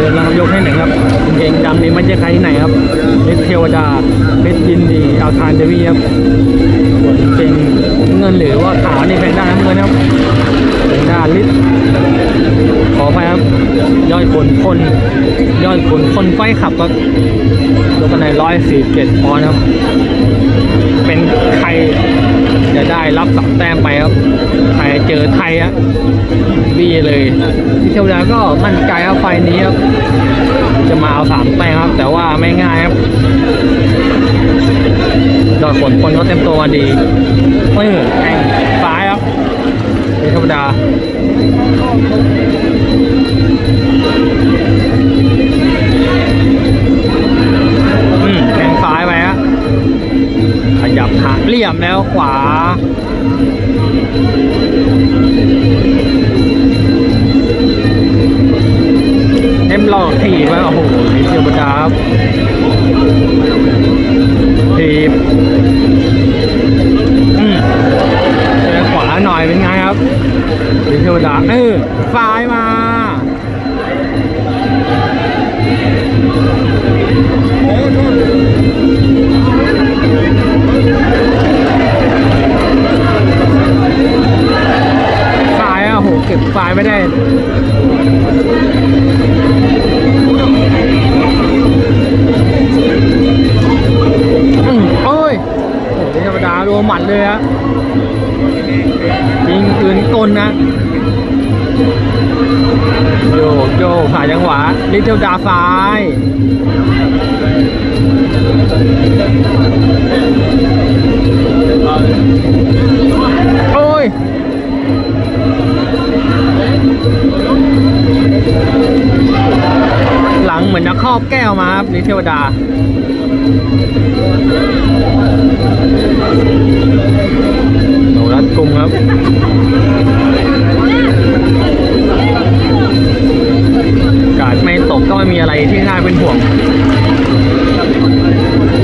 เดินแล้วครับยกให้หนึ่งครับกางเกงดำนี่ไม่ใช่ใครที่ไหนครับเพชรเทวดาเพชรยินดีเอาทานเดวี่ครับส่วนกางเกงเงินหรือว่าขาวนี่แพงด้าน้ำเงินครับแพงด้าลิตขอไปครับยอดขนคนยอดขนคนไฟขับก็ยกกันในร้อยสี่เจ็ดปอนด์ครับ เป็นใคร จะได้รับสองแต้มไปครับใครเจอไทยอะบี้เลยพี่เทวดาก็มั่นใจครับไฟนี้ครับจะมาเอาสามแต้มครับ แต่ว่าไม่ง่ายครับยอดขนคนเขาเต็มตัวดีไม่เหมือนแข่งซ้ายครับพี่เทวดา หักเหลี่ยมแล้วขวา เอ็มหลอกถีบมาโอ้โหนี่เทวดาครับถีบอืมขวาหน่อยเป็นไงครับนี่เทวดาเออซ้ายมา ก็บสายไม่ได้โอ้ยโหนี่ธรรมดารัวหมัดเลยฮะยิงคืนกลนะโยกโยกขาจังหวะลิเทลดาซ้ายโอ้ย หลังเหมือนจะครอบแก้วมาครับลิเทวดา โนรัดกลุ่มครับกาดไม่ตกก็ไม่มีอะไรที่น่าเป็นห่วง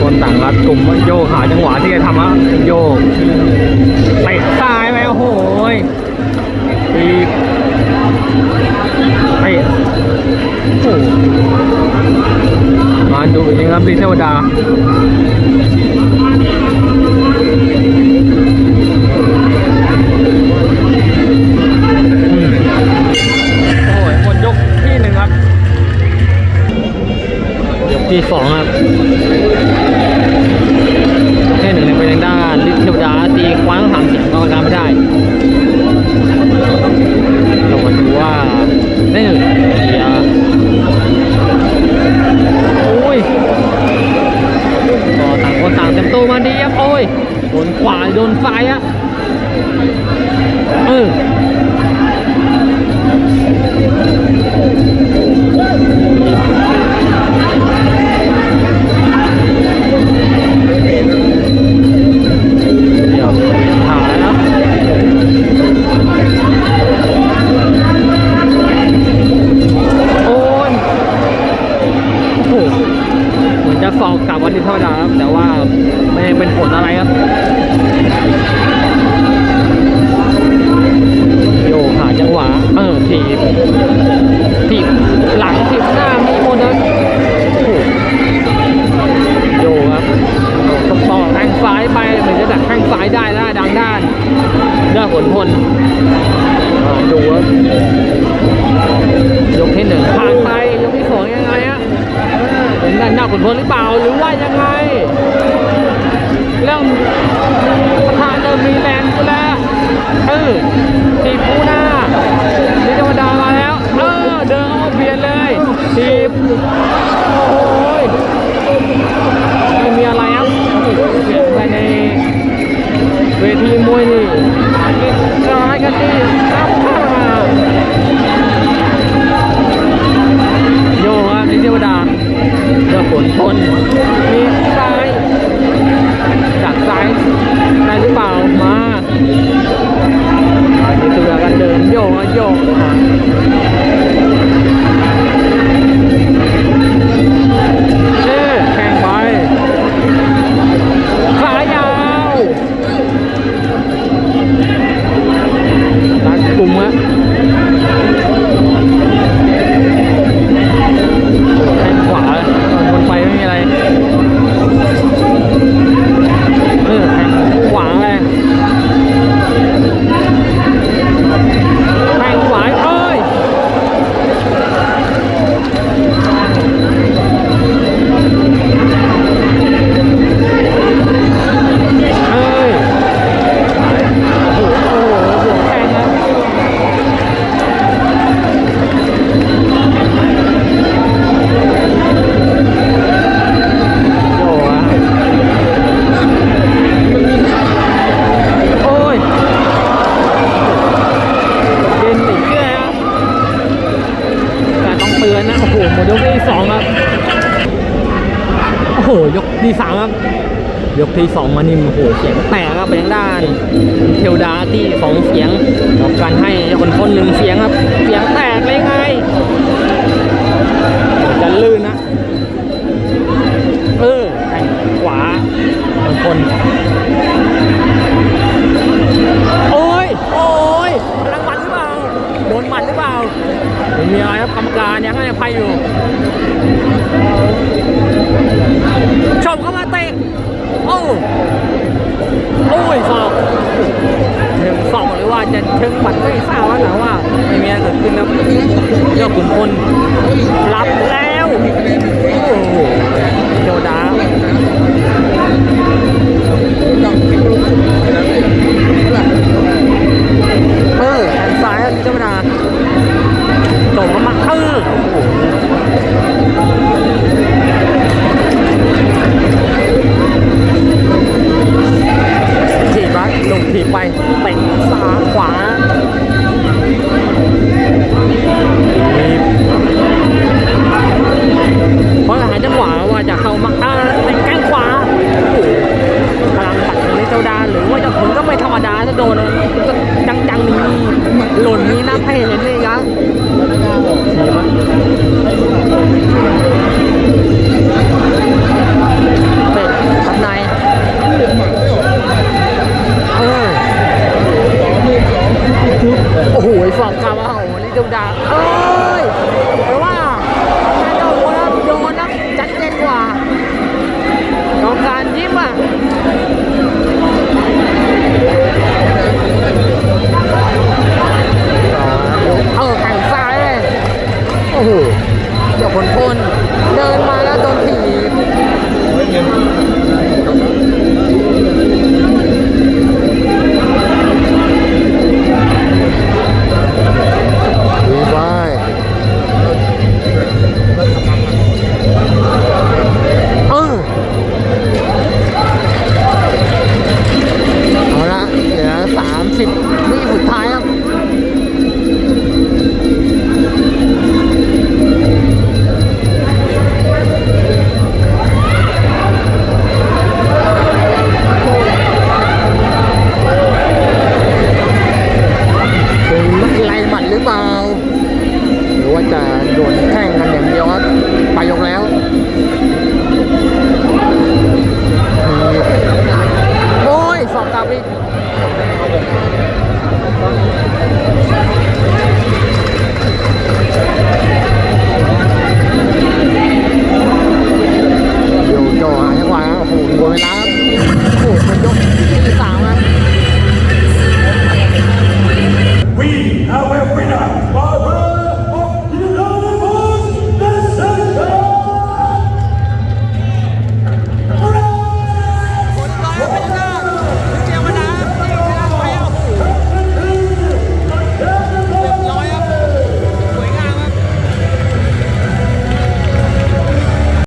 คนต่างรัดกลุ่มโยกหาจังหวะที่จะทำอะโย ริงครับดีเทวดา เลือกผลพลดูครับยกที่หนึ่งผ่านไปยกที่สองยังไงฮะเป็นด้านหน้าผลพลหรือเปล่าหรือว่ายังไง เริ่มประธานเริ่มมีแรงกูแล้วเออทีผู้หน้านี่ธรรมดามาแล้วเออเดินเข้าเบียดเลยทีโอ้โหยไม่มีอะไรครับ โหยกที่สามครับ ยกที่สองมานิ่มโหเสียงแตกครับไปทางด้าน เทวดาที่สองเสียงแอกกันให้คนคนหนึ่งเสียงครับ เสียงแตกเลยไงจะลื่นนะ เออแข้งขวาคนคน จะเชิงบัดไม่ทราบว่านะว่าไม่มีอะไรเกิดขึ้นแล้วยอดขุนพลรับแล้วโอ้โหเจ้าดา